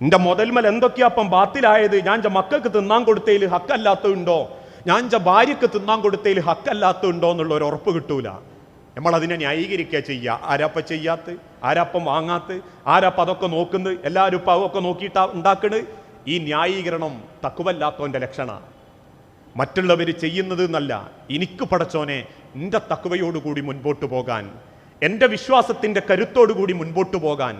എന്റെ മുതൽമൽ എന്തൊക്കെയാപ്പം ബാത്തിലായത്? ഞാൻ എന്റെ മക്കൾക്ക് തിന്നാൻ കൊടുത്തതിൽ ഹക്കല്ലാത്തതുണ്ടോ? ഞാൻ എന്റെ ഭാര്യക്ക് തിന്നാൻ കൊടുത്തതിൽ ഹക്കല്ലാത്തതുണ്ടോ എന്നുള്ള ഒരു ഉറപ്പ് കിട്ടൂല. നമ്മൾ അതിനെ ന്യായീകരിക്കുക ചെയ്യുക ആരാപ്പ ചെയ്യാത്ത? ആരാപ്പം വാങ്ങാത്ത? ആരാപ്പ അതൊക്കെ നോക്കുന്നത്? എല്ലാവരും ഇപ്പം അതൊക്കെ നോക്കിയിട്ട് ഉണ്ടാക്കണ്? ഈ ന്യായീകരണം തക്കുവല്ലാത്തവന്റെ ലക്ഷണമാണ് മറ്റുള്ളവർ ചെയ്യുന്നത് എന്നല്ല എനിക്ക് പടച്ചോനെ എന്റെ തക്കുവയോടുകൂടി മുൻപോട്ട് പോകാൻ എന്റെ വിശ്വാസത്തിന്റെ കരുത്തോടുകൂടി മുൻപോട്ട് പോകാൻ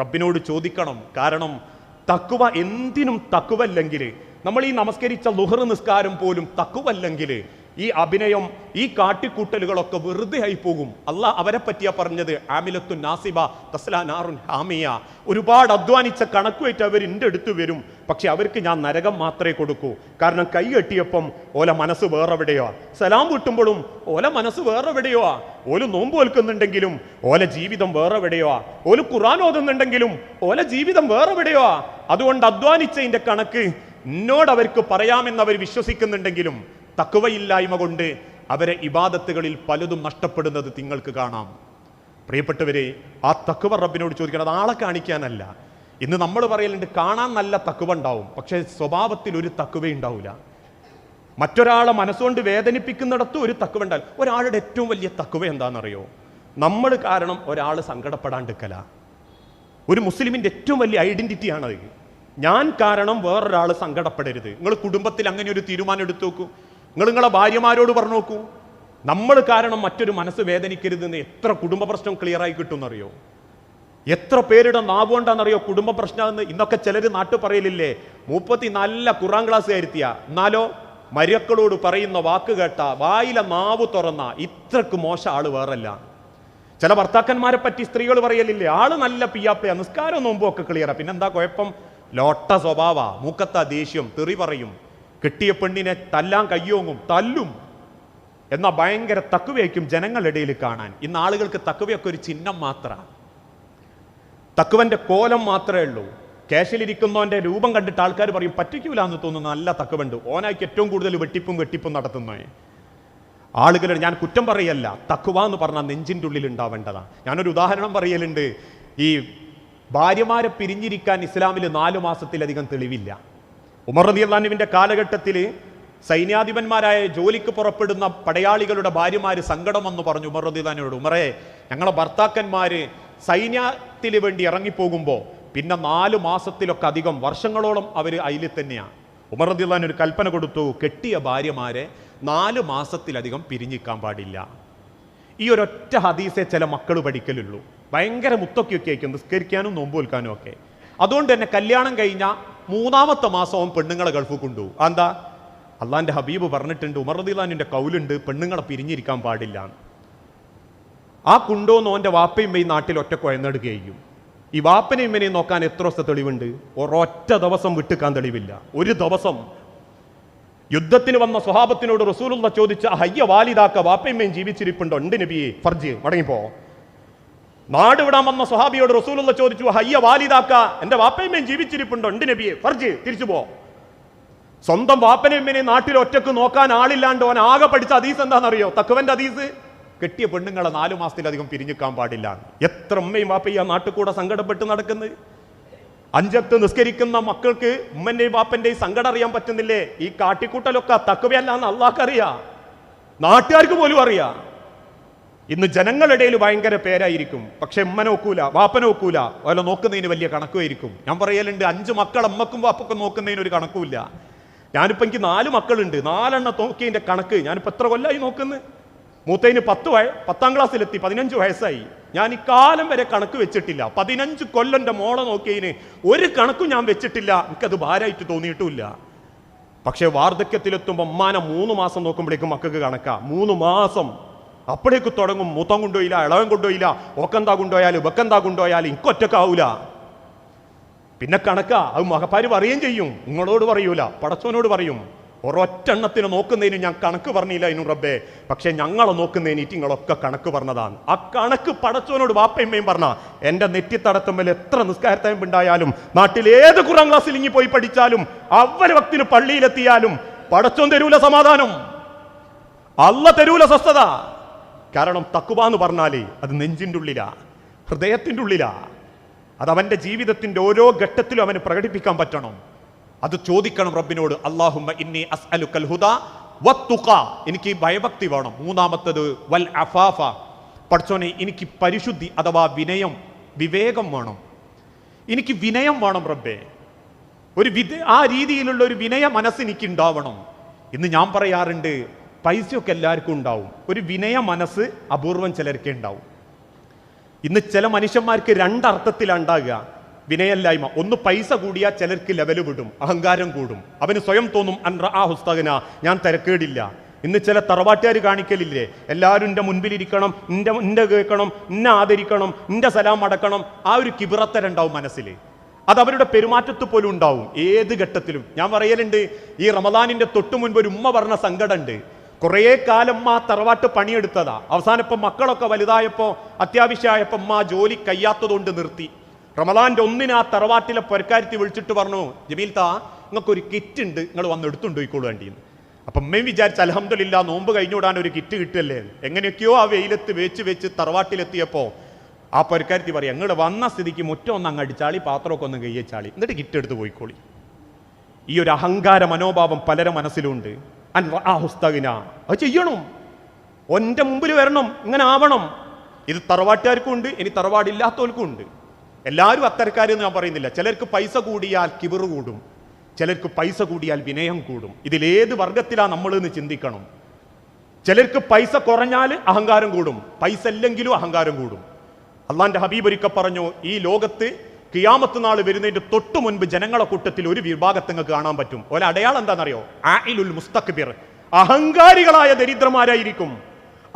റബ്ബിനോട് ചോദിക്കണം. കാരണം തക്കുവ എന്തിനും തക്കുവല്ലെങ്കിൽ നമ്മൾ ഈ നമസ്കരിച്ച ലുഹർ നിസ്കാരം പോലും തക്കുവല്ലെങ്കിൽ ഈ അഭിനയം ഈ കാട്ടിക്കൂട്ടലുകളൊക്കെ വെറുതെ ആയി പോകും. അല്ല അവരെ പറ്റിയാ പറഞ്ഞത് ആമിലത്തു നാസിബ തസ്ലാനാറുൻ ഹാമിയ. ഒരുപാട് അധ്വാനിച്ച കണക്കുമായിട്ട് അവർ എന്റെ അടുത്ത് വരും. പക്ഷെ അവർക്ക് ഞാൻ നരകം മാത്രമേ കൊടുക്കൂ. കാരണം കൈ കെട്ടിയപ്പം ഓല മനസ്സ് വേറെവിടെയോ? സലാം കിട്ടുമ്പോഴും ഓല മനസ്സ് വേറെവിടെയോ? ഓൽ നോമ്പ് വെൽക്കുന്നുണ്ടെങ്കിലും ഓല ജീവിതം വേറെവിടെയോ? ഓൽ ഖുറാൻ ഓതുന്നുണ്ടെങ്കിലും ഓല ജീവിതം വേറെവിടെയോ? അതുകൊണ്ട് അധ്വാനിച്ചതിന്റെ കണക്ക് എന്നോട് അവർക്ക് പറയാമെന്ന് അവർ വിശ്വസിക്കുന്നുണ്ടെങ്കിലും തക്കവയില്ലായ്മ കൊണ്ട് അവരെ ഇബാദത്തുകളിൽ പലതും നഷ്ടപ്പെടുന്നത് നിങ്ങൾക്ക് കാണാം. പ്രിയപ്പെട്ടവരെ ആ തക്കുവ റബ്ബിനോട് ചോദിക്കണം. ആളെ കാണിക്കാനല്ല. ഇന്ന് നമ്മൾ പറയലുണ്ട് കാണാൻ നല്ല തക്കുവ ഉണ്ടാവും. പക്ഷേ സ്വഭാവത്തിൽ ഒരു തക്കുവ ഉണ്ടാവില്ല മറ്റൊരാളെ മനസ്സുകൊണ്ട് വേദനിപ്പിക്കുന്നിടത്തും ഒരു തക്കുവ ഉണ്ടാവില്ല. ഒരാളുടെ ഏറ്റവും വലിയ തക്കുവ എന്താണെന്നറിയോ? നമ്മൾ കാരണം ഒരാൾ സങ്കടപ്പെടാണ്ടിരിക്കല. ഒരു മുസ്ലിമിന്റെ ഏറ്റവും വലിയ ഐഡന്റിറ്റി ആണത്. ഞാൻ കാരണം വേറൊരാൾ സങ്കടപ്പെടരുത്. നിങ്ങൾ കുടുംബത്തിൽ അങ്ങനെ ഒരു തീരുമാനം എടുത്തു നോക്കൂ. നിങ്ങൾ നിങ്ങളെ ഭാര്യമാരോട് പറഞ്ഞു നോക്കൂ. നമ്മൾ കാരണം മറ്റൊരു മനസ്സ് വേദനിക്കരുതെന്ന് എത്ര കുടുംബ പ്രശ്നം ക്ലിയറായി കിട്ടുമെന്നറിയോ? എത്ര പേരുടെ നാവുകൊണ്ടാണെന്നറിയോ കുടുംബ പ്രശ്നമെന്ന് ഇന്നൊക്കെ ചിലർ നാട്ടു പറയലില്ലേ മുപ്പത്തി നല്ല കുറാം ക്ലാസ് കയറ്റിയ എന്നാലോ മര്യക്കളോട് പറയുന്ന വാക്ക് കേട്ട വായിലെ നാവ് തുറന്ന ഇത്രക്ക് മോശം ആൾ വേറല്ല. ചില ഭർത്താക്കന്മാരെ പറ്റി സ്ത്രീകൾ പറയലില്ലേ ആൾ നല്ല പിയാപ്പയാ നിസ്കാരം നോമ്പും ഒക്കെ ക്ലിയറാ പിന്നെന്താ കുഴപ്പം? ലോട്ട സ്വഭാവ മൂക്കത്ത ദേഷ്യം തെറി പറയും. കിട്ടിയ പെണ്ണിനെ തല്ലാൻ കയ്യോങ്ങും തല്ലും എന്ന ഭയങ്കര തക്കുവയ്ക്കും ജനങ്ങളിടയിൽ കാണാൻ. ഇന്ന് ആളുകൾക്ക് തക്കുവയൊക്കെ ഒരു ചിഹ്നം മാത്രമാണ്. തക്കുവന്റെ കോലം മാത്രമേ ഉള്ളൂ. കേശിലിരിക്കുന്നവന്റെ രൂപം കണ്ടിട്ട് ആൾക്കാർ പറയും പറ്റിക്കൂല എന്ന് തോന്നുന്നു. നല്ല തക്കുവുണ്ട് ഓനായിക്ക് ഏറ്റവും കൂടുതൽ വെട്ടിപ്പും വെട്ടിപ്പും നടത്തുന്നേ ആളുകൾ ഞാൻ കുറ്റം പറയല്ല. തക്കുവ എന്ന് പറഞ്ഞാൽ നെഞ്ചിന്റെ ഉള്ളിൽ ഉണ്ടാവേണ്ടതാണ്. ഞാനൊരു ഉദാഹരണം പറയലുണ്ട്. ഈ ഭാര്യമാരെ പിരിഞ്ഞിരിക്കാൻ ഇസ്ലാമിൽ നാലു മാസത്തിലധികം തെളിവില്ല. ഉമർ റതി അള്ളാനുവിന്റെ കാലഘട്ടത്തിൽ സൈന്യാധിപന്മാരായ ജോലിക്ക് പുറപ്പെടുന്ന പടയാളികളുടെ ഭാര്യമാര് സങ്കടമെന്ന് പറഞ്ഞു ഉമർ റതി അള്ളാനുവിനോട് ഉമറേ ഞങ്ങളെ ഭർത്താക്കന്മാര് സൈന്യത്തിന് വേണ്ടി ഇറങ്ങിപ്പോകുമ്പോൾ പിന്നെ നാല് മാസത്തിലൊക്കെ അധികം വർഷങ്ങളോളം അവർ അതിൽ തന്നെയാണ് ഉമർ റതി അള്ളാൻ ഒരു കൽപ്പന കൊടുത്തു കെട്ടിയ ഭാര്യമാരെ നാല് മാസത്തിലധികം പിരിഞ്ഞിക്കാൻ പാടില്ല. ഈ ഒരൊറ്റ ഹദീസെ ചില മക്കൾ പഠിക്കലുള്ളൂ. ഭയങ്കര മുത്തൊക്കെയൊക്കെ ആയിരിക്കും നിസ്കരിക്കാനും നോമ്പ് വിൽക്കാനും ഒക്കെ. അതുകൊണ്ട് തന്നെ കല്യാണം കഴിഞ്ഞ മൂന്നാമത്തെ മാസം അവൻ പെണ്ണുങ്ങളെ ഗൾഫ് കൊണ്ടു എന്താ അള്ളാന്റെ ഹബീബ് പറഞ്ഞിട്ടുണ്ട് ഉമർ റദിലാനിന്റെ കൗലുണ്ട് പെണ്ണുങ്ങളെ പിരിഞ്ഞിരിക്കാൻ പാടില്ല. ആ കുണ്ടോന്ന് ഓന്റെ വാപ്പയും ഈ നാട്ടിൽ ഒറ്റ കുഴഞ്ഞെടുക്കുകയും ഈ വാപ്പനെയും ഇമ്മനെയും നോക്കാൻ എത്ര ദിവസത്തെ തെളിവുണ്ട്? ഒരൊറ്റ ദിവസം വിട്ടുക്കാൻ തെളിവില്ല. ഒരു ദിവസം. യുദ്ധത്തിന് വന്ന സ്വഹാബത്തിനോട് റസൂലുള്ള ചോദിച്ച ഹയ്യ വാലിദാക്ക വാപ്പയും ജീവിച്ചിരിപ്പുണ്ടോ? ഉണ്ട് നബിയെ ഫർജ് മടങ്ങിപ്പോ. നാട് വിടാൻ വന്ന സ്വഹാബിയോട് റസൂലുള്ള ചോദിച്ചു ഹയ്യ വാലിദാക്ക എന്റെ വാപ്പയമ്മയും ജീവിച്ചിരിപ്പുണ്ടോ? ഉണ്ട് നബിയെ? ഫർജ് തിരിച്ചു പോ. സ്വന്തം വാപ്പനെമ്മനെ നാട്ടിൽ ഒറ്റയ്ക്ക് നോക്കാൻ ആളില്ലാണ്ട് ഓൻ ആകെ പഠിച്ച അതീസ് എന്താണെന്നറിയോ? തക്കുവന്റെ അതീസ് കെട്ടിയ പെണ്ണുങ്ങളെ നാലു മാസത്തിലധികം പിരിഞ്ഞിക്കാൻ പാടില്ല. എത്ര ഉമ്മയും വാപ്പയും ആ നാട്ടിൽ കൂടെ സങ്കടപ്പെട്ട് നടക്കുന്നത് അഞ്ചത്ത് നിസ്കരിക്കുന്ന മക്കൾക്ക് ഉമ്മന്റെയും വാപ്പന്റെയും സങ്കടം അറിയാൻ പറ്റുന്നില്ലേ? ഈ കാട്ടിക്കൂട്ടലൊക്കെ തക്കവയല്ല എന്ന് അള്ളാഹ്ക്കറിയാം നാട്ടുകാർക്ക് പോലും അറിയാം. ഇന്ന് ജനങ്ങളിടയിൽ ഭയങ്കര പേരായിരിക്കും. പക്ഷെ ഉമ്മനെ ഒക്കൂല വാപ്പ ഒക്കൂല. ഓല നോക്കുന്നതിന് വലിയ കണക്കുമായിരിക്കും. ഞാൻ പറയലുണ്ട് അഞ്ച് മക്കൾ അമ്മക്കും വാപ്പക്കും നോക്കുന്നതിന് ഒരു കണക്കുമില്ല. ഞാനിപ്പോൾ എനിക്ക് നാല് മക്കളുണ്ട്. നാലെണ്ണം നോക്കിയതിന്റെ കണക്ക്. ഞാനിപ്പോൾ എത്ര കൊല്ലമായി നോക്കുന്നത് മൂത്തതിന് പത്ത് വയ പത്താം ക്ലാസ്സിലെത്തി പതിനഞ്ച് വയസ്സായി. ഞാൻ ഇക്കാലം വരെ കണക്ക് വെച്ചിട്ടില്ല. പതിനഞ്ച് കൊല്ലന്റെ മോളെ നോക്കിയതിന് ഒരു കണക്കും ഞാൻ വെച്ചിട്ടില്ല. എനിക്കത് ഭാരമായിട്ട് തോന്നിയിട്ടുമില്ല. പക്ഷേ വാർദ്ധക്യത്തിലെത്തുമ്പോൾ ഉമ്മാനെ മൂന്ന് മാസം നോക്കുമ്പോഴേക്കും മക്കൾക്ക് കണക്കാം. മൂന്ന് മാസം അപ്പോഴേക്ക് തുടങ്ങും മൂത്തം കൊണ്ടുപോയില്ല ഇളവൻ കൊണ്ടുപോയില്ല ഓക്കെന്താ കൊണ്ടുപോയാലും വെക്കെന്താ കൊണ്ടുപോയാലും ഇക്കൊറ്റക്കാവൂല പിന്നെ കണക്കാ അത് മഹപ്പാര് പറയുകയും ചെയ്യും. നിങ്ങളോട് പറയൂല പടച്ചവനോട് പറയും. ഒരൊറ്റെണ്ണത്തിന് നോക്കുന്നതിന് ഞാൻ കണക്ക് പറഞ്ഞില്ല ഇനും റബ്ബേ. പക്ഷെ ഞങ്ങളെ നോക്കുന്നതിന് നിങ്ങളൊക്കെ കണക്ക് പറഞ്ഞതാണ്. ആ കണക്ക് പടച്ചവനോട് വാപ്പയമ്മയും പറഞ്ഞ എന്റെ നെറ്റിത്തടത്തുമ്പിൽ എത്ര നിസ്കാരത്തയം ഉണ്ടായാലും നാട്ടിൽ ഏത് കുറാം ക്ലാസ്സിൽ ഇങ്ങി പോയി പഠിച്ചാലും അവർ ഭക്തിന് പള്ളിയിലെത്തിയാലും പടച്ചോൻ തരൂല സമാധാനം. അല്ല തരൂല സ്വസ്ഥത. കാരണം തക്കുവ എന്ന് പറഞ്ഞാൽ അത് നെഞ്ചിന്റെ ഉള്ളിലാ ഹൃദയത്തിന്റെ ഉള്ളിലാ. അത് അവന്റെ ജീവിതത്തിന്റെ ഓരോ ഘട്ടത്തിലും അവന് പ്രകടിപ്പിക്കാൻ പറ്റണം. അത് ചോദിക്കണം റബ്ബിനോട് അള്ളാഹുമ്മ ഇന്നി അസ്അലുക്കൽ കൽഹുദ വത്തുക എനിക്ക് ഭയഭക്തി വേണം. മൂന്നാമത്തത് വൽ അഫാഫ. പഠിച്ചോനെ എനിക്ക് പരിശുദ്ധി അഥവാ വിനയം വിവേകം വേണം. എനിക്ക് വിനയം വേണം റബ്ബേ. ഒരു വിധ ആ രീതിയിലുള്ള ഒരു വിനയ മനസ്സ് എനിക്ക് ഉണ്ടാവണം ഇന്ന് ഞാൻ പറയാറുണ്ട് പൈസയൊക്കെ എല്ലാവർക്കും ഉണ്ടാവും. ഒരു വിനയ മനസ്സ് അപൂർവം ചിലർക്കേ ഉണ്ടാവും. ഇന്ന് ചില മനുഷ്യന്മാർക്ക് രണ്ടർത്ഥത്തിലാണ് ഉണ്ടാകുക വിനയല്ലായ്മ ഒന്ന് പൈസ കൂടിയാൽ ചിലർക്ക് ലെവൽ വിടും. അഹങ്കാരം കൂടും. അവന് സ്വയം തോന്നും അൻറ ആ ഹുസ്തകന ഞാൻ തിരക്കേടില്ല. ഇന്ന് ചില തറവാട്ടുകാർ കാണിക്കലില്ലേ? എല്ലാവരും എന്റെ മുൻപിലിരിക്കണം എന്റെ എന്റെ കേൾക്കണം എന്നെ ആദരിക്കണം എന്റെ സലാം അടക്കണം. ആ ഒരു കിബിറത്തരുണ്ടാവും മനസ്സിൽ അത് അവരുടെ പെരുമാറ്റത്ത് പോലും ഉണ്ടാവും. ഏത് ഘട്ടത്തിലും. ഞാൻ പറയലുണ്ട് ഈ റമദാനിന്റെ തൊട്ടു മുൻപ് ഒരു ഉമ്മ പറഞ്ഞ സങ്കടമുണ്ട്. കുറേ കാലം മാ തറവാട്ട് പണിയെടുത്തതാ. അവസാനം ഇപ്പം മക്കളൊക്കെ വലുതായപ്പോൾ അത്യാവശ്യമായപ്പോൾ മാ ജോലി കയ്യാത്തതുകൊണ്ട് നിർത്തി. റമദാന്റെ ഒന്നിന് ആ തറവാട്ടിലെ പൊരക്കാരത്തി വിളിച്ചിട്ട് പറഞ്ഞു ജമീൽ താ നിങ്ങൾക്ക് ഒരു കിറ്റ് ഉണ്ട് നിങ്ങൾ വന്ന് എടുത്തുകൊണ്ട് പോയിക്കോളൂ വേണ്ടിയെന്ന് അപ്പം അമ്മയും വിചാരിച്ച അലഹമില്ല നോമ്പ് കഴിഞ്ഞുവിടാൻ ഒരു കിറ്റ് കിട്ടല്ലേ? എങ്ങനെയൊക്കെയോ ആ വെയിലത്ത് വെച്ച് വെച്ച് തറവാട്ടിലെത്തിയപ്പോൾ ആ പൊരക്കാരത്തി പറയാം ഞങ്ങൾ വന്ന സ്ഥിതിക്ക് മുറ്റം ഒന്ന് അങ്ങ് അടിച്ചാളി പാത്രമൊക്കെ ഒന്ന് കയ്യച്ചാളി എന്നിട്ട് കിറ്റ് എടുത്ത് പോയിക്കോളി. ഈ ഒരു അഹങ്കാര മനോഭാവം പലരും മനസ്സിലുണ്ട്. അത് ചെയ്യണം. ഒന്റെ മുമ്പിൽ വരണം. ഇങ്ങനെ ആവണം. ഇത് തറവാട്ടുകാർക്കും ഉണ്ട്. ഇനി തറവാടില്ലാത്തവർക്കും ഉണ്ട്. എല്ലാവരും അത്തരക്കാരെന്ന് ഞാൻ പറയുന്നില്ല. ചിലർക്ക് പൈസ കൂടിയാൽ കിവറ് കൂടും. ചിലർക്ക് പൈസ കൂടിയാൽ വിനയം കൂടും. ഇതിലേത് വർഗത്തിലാണ് നമ്മൾ എന്ന് ചിന്തിക്കണം. ചിലർക്ക് പൈസ കുറഞ്ഞാൽ അഹങ്കാരം കൂടും. പൈസ ഇല്ലെങ്കിലും അഹങ്കാരം കൂടും. അള്ളാന്റെ ഹബീബ് ഒരിക്കൽ പറഞ്ഞു ഈ ലോകത്ത് കിയാമത്ത് നാൾ വരുന്നതിന്റെ തൊട്ടു മുൻപ് ജനങ്ങളെ കൂട്ടത്തിൽ ഒരു വിഭാഗത്തെ നിങ്ങൾക്ക് കാണാൻ പറ്റും. ഒരു അടയാളം എന്താണെന്നറിയോ? ആയിലുൽ മുസ്തക്ബിർ. അഹങ്കാരികളായ ദരിദ്രമാരായിരിക്കും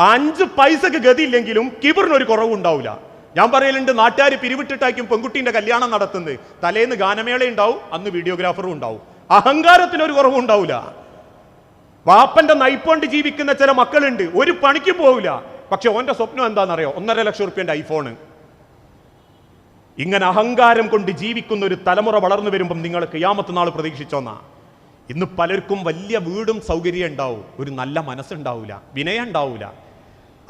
അഞ്ച് പൈസക്ക് ഗതിയില്ലെങ്കിലും കിബറിനൊരു കുറവുണ്ടാവില്ല ഞാൻ പറയലുണ്ട് നാട്ടുകാർ പിരിവിട്ടിട്ടായിരിക്കും പെൺകുട്ടിന്റെ കല്യാണം നടത്തുന്നത്. തലേന്ന് ഗാനമേള ഉണ്ടാവും അന്ന് വീഡിയോഗ്രാഫറും ഉണ്ടാവും. അഹങ്കാരത്തിനൊരു കുറവും ഉണ്ടാവില്ല വാപ്പന്റെ നൈപ്പോണ്ട് ജീവിക്കുന്ന ചില മക്കളുണ്ട് ഒരു പണിക്ക് പോവില്ല. പക്ഷെ ഓന്റെ സ്വപ്നം എന്താണെന്നറിയോ? ഒന്നര ലക്ഷം റുപ്യന്റെ ഐഫോണ് ഇങ്ങനെ അഹങ്കാരം കൊണ്ട് ജീവിക്കുന്ന ഒരു തലമുറ വളർന്നു വരുമ്പം നിങ്ങൾ കിയാമത്ത് നാൾ പ്രതീക്ഷിച്ചോന്നാ. ഇന്ന് പലർക്കും വലിയ വീടും സൗകര്യം ഉണ്ടാവും. ഒരു നല്ല മനസ്സുണ്ടാവില്ല വിനയം ഉണ്ടാവില്ല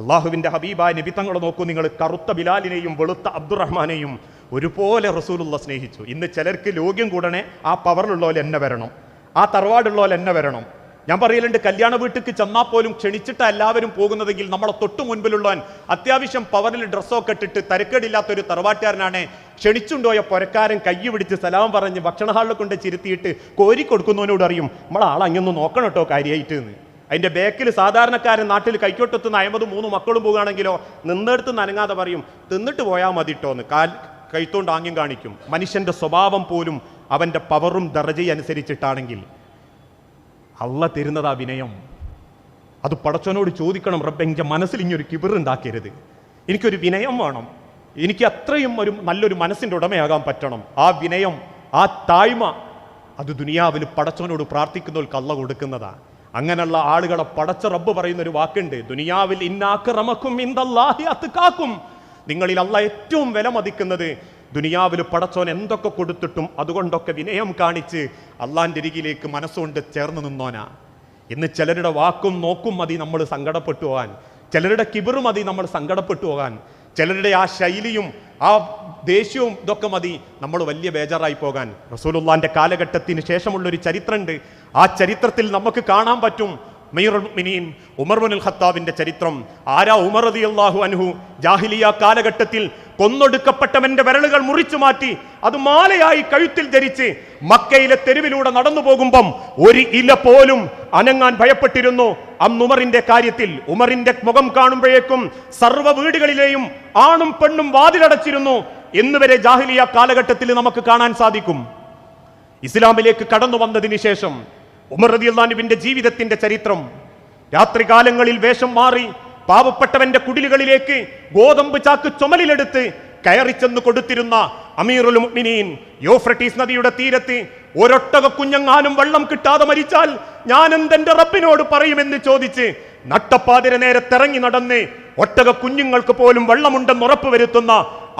അള്ളാഹുവിന്റെ ഹബീബായ നിബിത്തങ്ങൾ നോക്കൂ നിങ്ങൾ കറുത്ത ബിലാലിനെയും വെളുത്ത അബ്ദുറഹ്മാനെയും ഒരുപോലെ റസൂലുള്ള സ്നേഹിച്ചു. ഇന്ന് ചിലർക്ക് ലോക്യം കൂടണേ ആ പവറിലുള്ളവർ എന്നെ വരണം. ആ തറവാടുള്ളവർ എന്നെ വരണം. ഞാൻ പറയലുണ്ട് കല്യാണ വീട്ടിക്ക് ചെന്നാൽ പോലും ക്ഷണിച്ചിട്ട് എല്ലാവരും പോകുന്നതെങ്കിൽ നമ്മളെ തൊട്ടു മുൻപിലുള്ളവൻ അത്യാവശ്യം പവറിൽ ഡ്രസ്സൊക്കെ ഇട്ടിട്ട് തരക്കേടില്ലാത്ത ഒരു തറവാട്ടുകാരനാണ് ക്ഷണിച്ചുണ്ടോയ പുരക്കാരൻ കൈ പിടിച്ച് സലാം പറഞ്ഞ് ഭക്ഷണ ഹാളിൽ കൊണ്ട് ചിരുത്തിയിട്ട് കോരി കൊടുക്കുന്നവനോട് അറിയും നമ്മളെ ആൾ അങ്ങൊന്ന് നോക്കണം കേട്ടോ കാര്യമായിട്ട് എന്ന് അതിന്റെ ബാക്കിൽ സാധാരണക്കാരൻ നാട്ടിൽ കൈക്കോട്ടെത്തുന്ന അമ്പത് മൂന്ന് മക്കളും പോകുകയാണെങ്കിലോ നിന്നെടുത്ത് നനങ്ങാതെ പറയും തിന്നിട്ട് പോയാൽ മതി കേട്ടോ എന്ന് കാൽ കൈത്തോണ്ട് ആംഗ്യം കാണിക്കും. മനുഷ്യന്റെ സ്വഭാവം പോലും അവന്റെ പവറും ദർജയും അനുസരിച്ചിട്ടാണെങ്കിൽ. അള്ള തരുന്നതാ വിനയം. അത് പടച്ചവനോട് ചോദിക്കണം റബ്ബ് എന്റെ മനസ്സിൽ ഇനി ഒരു കിബിറുണ്ടാക്കരുത് എനിക്കൊരു വിനയം വേണം. എനിക്ക് അത്രയും ഒരു നല്ലൊരു മനസ്സിന്റെ ഉടമയാകാൻ പറ്റണം. ആ വിനയം ആ താഴ്മ അത് ദുനിയാവിൽ പടച്ചവനോട് പ്രാർത്ഥിക്കുന്നവർക്ക് അള്ള കൊടുക്കുന്നതാ. അങ്ങനെയുള്ള ആളുകളെ പടച്ച റബ്ബ് പറയുന്ന ഒരു വാക്കുണ്ട് ദുനിയാവിൽ ഇന്നാക്രമക്കും ഇന്ദല്ലാഹി അത്കാക്കും. നിങ്ങളിൽ അള്ള ഏറ്റവും വില മതിക്കുന്നത് ദുനിയാവിൽ പടച്ചോൻ എന്തൊക്കെ കൊടുത്തിട്ടും അതുകൊണ്ടൊക്കെ വിനയം കാണിച്ച് അള്ളാന്റെ അരികിലേക്ക് മനസ്സുകൊണ്ട് ചേർന്ന് നിന്നോനാ. ഇന്ന് ചിലരുടെ വാക്കും നോക്കും മതി നമ്മൾ സങ്കടപ്പെട്ടു പോകാൻ. ചിലരുടെ കിബറും മതി നമ്മൾ സങ്കടപ്പെട്ടു പോകാൻ. ചിലരുടെ ആ ശൈലിയും ആ ദേഷ്യവും ഇതൊക്കെ മതി നമ്മൾ വലിയ ബേജാറായി പോകാൻ. റസൂലുള്ളാന്റെ കാലഘട്ടത്തിന് ശേഷമുള്ളൊരു ചരിത്രമുണ്ട് ആ ചരിത്രത്തിൽ നമുക്ക് കാണാൻ പറ്റും മീറുൽ മുഅ്മിനീൻ ഉമർ മുനുൽ ഖത്താബിന്റെ ചരിത്രം. ആരാ ഉമർ റതിയല്ലാഹു അനുഹു ജാഹിലിയ കാലഘട്ടത്തിൽ കൊന്നൊടുക്കപ്പെട്ടവന്റെ വിരലുകൾ മുറിച്ചു മാറ്റി അത് മാലയായി കഴുത്തിൽ ധരിച്ച് മക്കയിലെ തെരുവിലൂടെ നടന്നു പോകുമ്പം ഒരു ഇല പോലും അനങ്ങാൻ ഭയപ്പെട്ടിരുന്നു. അന്നുമറിന്റെ കാര്യത്തിൽ ഉമറിന്റെ മുഖം കാണുമ്പോഴേക്കും സർവ വീടുകളിലെയും ആണും പെണ്ണും വാതിലടച്ചിരുന്നു. എന്നുവരെ ജാഹിലിയ കാലഘട്ടത്തിൽ നമുക്ക് കാണാൻ സാധിക്കും. ഇസ്ലാമിലേക്ക് കടന്നു വന്നതിന് ശേഷം ഉമർ റദിയുല്ലാനുവിന്റെ ജീവിതത്തിന്റെ ചരിത്രം. രാത്രികാലങ്ങളിൽ വേഷം മാറി പാവപ്പെട്ടവന്റെ കുടിലുകളിലേക്ക് ഗോതമ്പ് ചാക്ക് ചുമലിലെടുത്ത് കയറി ചെന്ന് കൊടുത്തിരുന്ന അമീറുൽ മുഅ്മിനീൻ യോഫ്രട്ടീസ് നദിയുടെ തീരത്ത് ഒരൊട്ടക കുഞ്ഞങ്ങാനും വെള്ളം കിട്ടാതെ മരിച്ചാൽ ഞാൻ എന്തെന്റെ റബ്ബിനോട് പറയുമെന്ന് ചോദിച്ച് നട്ടപ്പാതിര നേരെ തിറങ്ങി നടന്ന് ഒട്ടക കുഞ്ഞുങ്ങൾക്ക് പോലും വെള്ളമുണ്ടെന്ന് ഉറപ്പ് വരുത്തുന്ന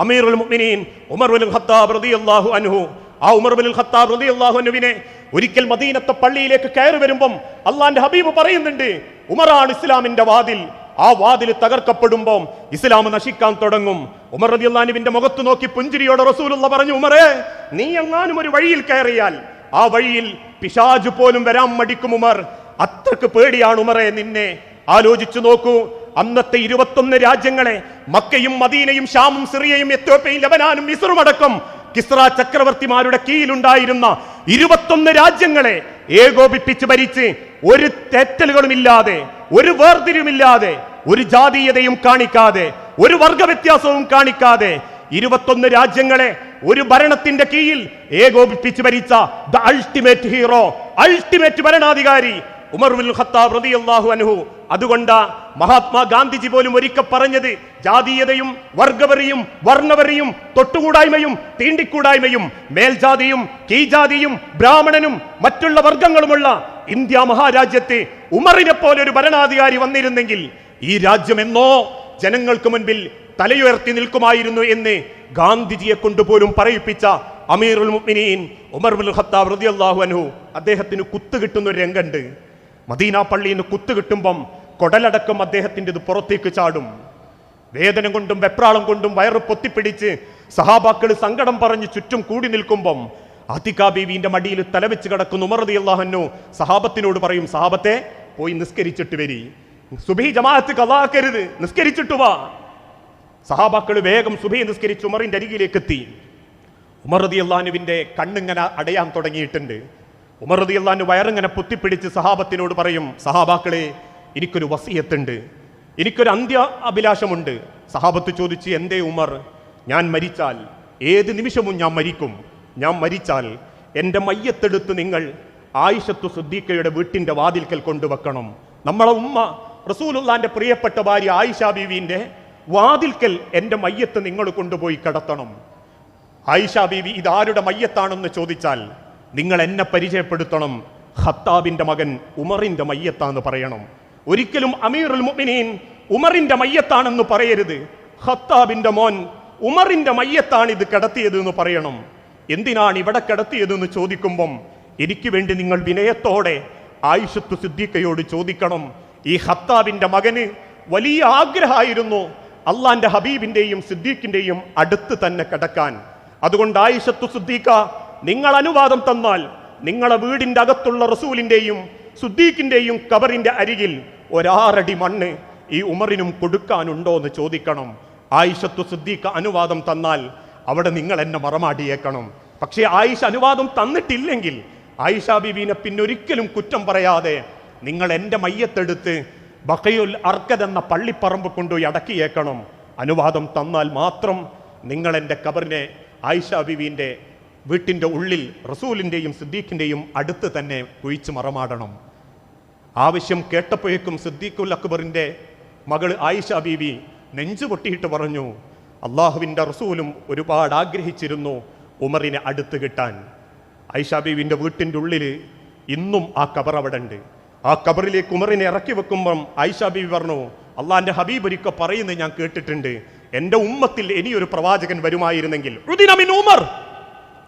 അമീറുൽ മുഅ്മിനീൻ ഉമർ ഉൽ ഖത്താബ് റളിയല്ലാഹു അൻഹു. ആ ഉമർ ബിൻ ഖത്താബ് റളിയല്ലാഹു അൻഹുവിനെ ഒരിക്കൽ മദീനത്തെ പള്ളിയിലേക്ക് കയറി വരുമ്പം അള്ളാന്റെ ഹബീബ് പറയുന്നുണ്ട് ഉമറാണ് ഇസ്ലാമിന്റെ വാതിൽ ആ വാതിൽ തകർക്കപ്പെടുമ്പോൾ ഇസ്ലാം നശിക്കാൻ തുടങ്ങും. ഉമർ റളിയല്ലാഹുവിന്റെ മുഖത്ത് നോക്കി പുഞ്ചിരിയോടെ റസൂലുള്ള പറഞ്ഞു ഉമറേ നീ എങ്ങാനും ഒരു വഴിയിൽ കയറിയാൽ ആ വഴിയിൽ പിശാജ് പോലും വരാൻ മടിക്കും ഉമർ. അത്രയ്ക്ക് പേടിയാണ് ഉമറെ നിന്നെ. ആലോചിച്ചു നോക്കൂ അന്നത്തെ ഇരുപത്തൊന്ന് രാജ്യങ്ങളെ മക്കയും മദീനയും ഷാമും സിറിയയും എത്യോപ്യയും ലബനാനും മിസറും അടക്കം കിസ്ര ചക്രവർത്തിമാരുടെ കീഴിലുണ്ടായിരുന്ന ഇരുപത്തൊന്ന് രാജ്യങ്ങളെ ഏകോപിപ്പിച്ച് ഭരിച്ച് ഒരു തെറ്റലുകളുമില്ലാതെ ഒരു വേർതിരിവുമില്ലാതെ ഒരു ജാതീയതയും കാണിക്കാതെ ഒരു വർഗവ്യത്യാസവും കാണിക്കാതെ ഇരുപത്തൊന്ന് രാജ്യങ്ങളെ ഒരു ഭരണത്തിന്റെ കീഴിൽ ഏകോപിപ്പിച്ച് ഭരിച്ച ദ അൾട്ടിമേറ്റ് ഹീറോ അൾട്ടിമേറ്റ് ഭരണാധികാരി ഉമർ ഖത്താബ് അൻഹു. അതുകൊണ്ട് മഹാത്മാ ഗാന്ധിജി പോലും ഒരിക്കൽ പറഞ്ഞത് ജാതീയതയും വർഗവറിയും വർണവറിയും തൊട്ടുകൂടായ്മയും തീണ്ടിക്കൂടായ്മയും മേൽജാതിയും കീജാതിയും ബ്രാഹ്മണനും മറ്റുള്ള വർഗങ്ങളുമുള്ള ഇന്ത്യ മഹാരാജ്യത്തെ ഉമറിനെ പോലെ ഒരു ഭരണാധികാരി വന്നിരുന്നെങ്കിൽ ഈ രാജ്യം എന്നോ ജനങ്ങൾക്ക് മുൻപിൽ തലയുയർത്തി നിൽക്കുമായിരുന്നു എന്ന് ഗാന്ധിജിയെ കൊണ്ടുപോലും പറയിപ്പിച്ച അമീറുൽ മുഅ്മിനീൻ ഉമർ ബിൻ ഖത്താബ് റളിയല്ലാഹു അൻഹു അദ്ദേഹത്തിന് കുത്തു കിട്ടുന്ന ഒരു രംഗമുണ്ട്. മദീന പള്ളിയിൽ നിന്ന് കുത്തു കിട്ടുമ്പം കൊടലടക്കം അദ്ദേഹത്തിന്റെ ഇത് പുറത്തേക്ക് ചാടും. വേദന കൊണ്ടും വെപ്രാളം കൊണ്ടും വയറ് പൊത്തിപ്പിടിച്ച് സഹാബാക്കൾ സങ്കടം പറഞ്ഞ് ചുറ്റും കൂടി നിൽക്കുമ്പം അതികാ ബീവിന്റെ മടിയിൽ തലവെച്ച് കിടക്കുന്ന ഉമർ റളിയല്ലാഹു അൻഹു സഹാബത്തിനോട് പറയും സഹാബത്തെ പോയി നിസ്കരിച്ചിട്ട് വരി. സുബഹി ജമാഅത്ത് കലാക്കരുത് നിസ്കരിച്ചിട്ടു വാ. സഹാബാക്കൾ വേഗം സുബി നിസ്കരിച്ച് ഉമറിന്റെ അരികിലേക്ക് എത്തി ഉമർ അള്ളാനുവിന്റെ കണ്ണിങ്ങനെ അടയാൻ തുടങ്ങിയിട്ടുണ്ട്. ഉമർ അള്ളാനു വയറിങ്ങനെ പൊത്തിപ്പിടിച്ച് സഹാബത്തിനോട് പറയും സഹാബാക്കളെ എനിക്കൊരു വസീയത്തുണ്ട്. എനിക്കൊരു അന്ത്യ അഭിലാഷമുണ്ട്. സഹാബത്ത് ചോദിച്ച് എന്തേ ഉമർ? ഞാൻ മരിച്ചാൽ ഏത് നിമിഷവും ഞാൻ മരിക്കും. ഞാൻ മരിച്ചാൽ എന്റെ മയ്യത്തെടുത്ത് നിങ്ങൾ ആയിഷത്തു സുദ്ദീഖയുടെ വീട്ടിന്റെ വാതിൽക്കൽ കൊണ്ടുവെക്കണം. നമ്മളെ ഉമ്മ റസൂലുള്ളാന്റെ പ്രിയപ്പെട്ട ഭാര്യ ആയിഷ ബീവിന്റെ വാതിൽക്കൽ എന്റെ മയ്യത്ത് നിങ്ങൾ കൊണ്ടുപോയി കടത്തണം. ആയിഷ ബീവി ഇതാരുടെ മയ്യത്താണെന്ന് ചോദിച്ചാൽ നിങ്ങൾ എന്നെ പരിചയപ്പെടുത്തണം. ഖത്താബിന്റെ മകൻ ഉമറിന്റെ മയ്യത്താന്ന് പറയണം. ഒരിക്കലും അമീറുൽ മുഅ്മിനീൻ ഉമറിന്റെ മയ്യത്താണെന്ന് പറയരുത്. ഖത്താബിന്റെ മോൻ ഉമറിന്റെ മയ്യത്താണ് ഇത് കിടത്തിയത് എന്ന് പറയണം. എന്തിനാണ് ഇവിടെ കിടത്തിയതെന്ന് ചോദിക്കുമ്പം എനിക്ക് വേണ്ടി നിങ്ങൾ വിനയത്തോടെ ആയിഷത്തു സിദ്ദീഖയോട് ചോദിക്കണം. ഈ ഹത്താബിന്റെ മകന് വലിയ ആഗ്രഹമായിരുന്നു അള്ളാന്റെ ഹബീബിന്റെയും സിദ്ദീഖിന്റെയും അടുത്ത് തന്നെ കിടക്കാൻ. അതുകൊണ്ട് ആയിഷത്തു സിദ്ദീഖ നിങ്ങൾ അനുവാദം തന്നാൽ നിങ്ങളെ വീടിന്റെ അകത്തുള്ള റസൂലിന്റെയും സുദ്ദീഖിന്റെയും കബറിന്റെ അരികിൽ ഒരാറടി മണ്ണ് ഈ ഉമറിനും കൊടുക്കാനുണ്ടോ എന്ന് ചോദിക്കണം. ആയിഷത്തു സിദ്ദീഖ അനുവാദം തന്നാൽ അവിടെ നിങ്ങൾ എന്നെ മറമാടിയേക്കണം. പക്ഷേ ആയിഷ അനുവാദം തന്നിട്ടില്ലെങ്കിൽ ആയിഷ ബീബീനെ പിന്നൊരിക്കലും കുറ്റം പറയാതെ നിങ്ങൾ എന്റെ മയ്യത്തെടുത്ത് ബക്കയുൽ അർക്കദ് എന്ന പള്ളിപ്പറമ്പ് കൊണ്ടുപോയി അടക്കിയേക്കണം. അനുവാദം തന്നാൽ മാത്രം നിങ്ങൾ എന്റെ കബറിനെ ആയിഷ ബീബീന്റെ വീട്ടിന്റെ ഉള്ളിൽ റസൂലിന്റെയും സിദ്ദീഖിന്റെയും അടുത്ത് തന്നെ കുഴിച്ച് മറമാടണം. ആവശ്യം കേട്ടപ്പോഴേക്കും സിദ്ദീഖുൽ അക്ബറിന്റെ മകൾ ആയിഷ ബീവി നെഞ്ചു പൊട്ടിയിട്ട് പറഞ്ഞു അള്ളാഹുവിന്റെ റസൂലും ഒരുപാട് ആഗ്രഹിച്ചിരുന്നു ഉമറിനെ അടുത്ത് കിട്ടാൻ. ആയിഷ ബീവിന്റെ വീട്ടിന്റെ ഉള്ളിൽ ഇന്നും ആ കബർ അവിടെ ഉണ്ട് ആ കബറിലേക്ക് ഉമറിനെ ഇറക്കി വെക്കുമ്പം ആയിഷ ബീവി പറഞ്ഞു അള്ളാന്റെ ഹബീബ് ഒരിക്കൽ പറയുന്നത് ഞാൻ കേട്ടിട്ടുണ്ട്. എന്റെ ഉമ്മത്തിൽ ഇനിയൊരു പ്രവാചകൻ വരുമായിരുന്നെങ്കിൽ. ഉമർ.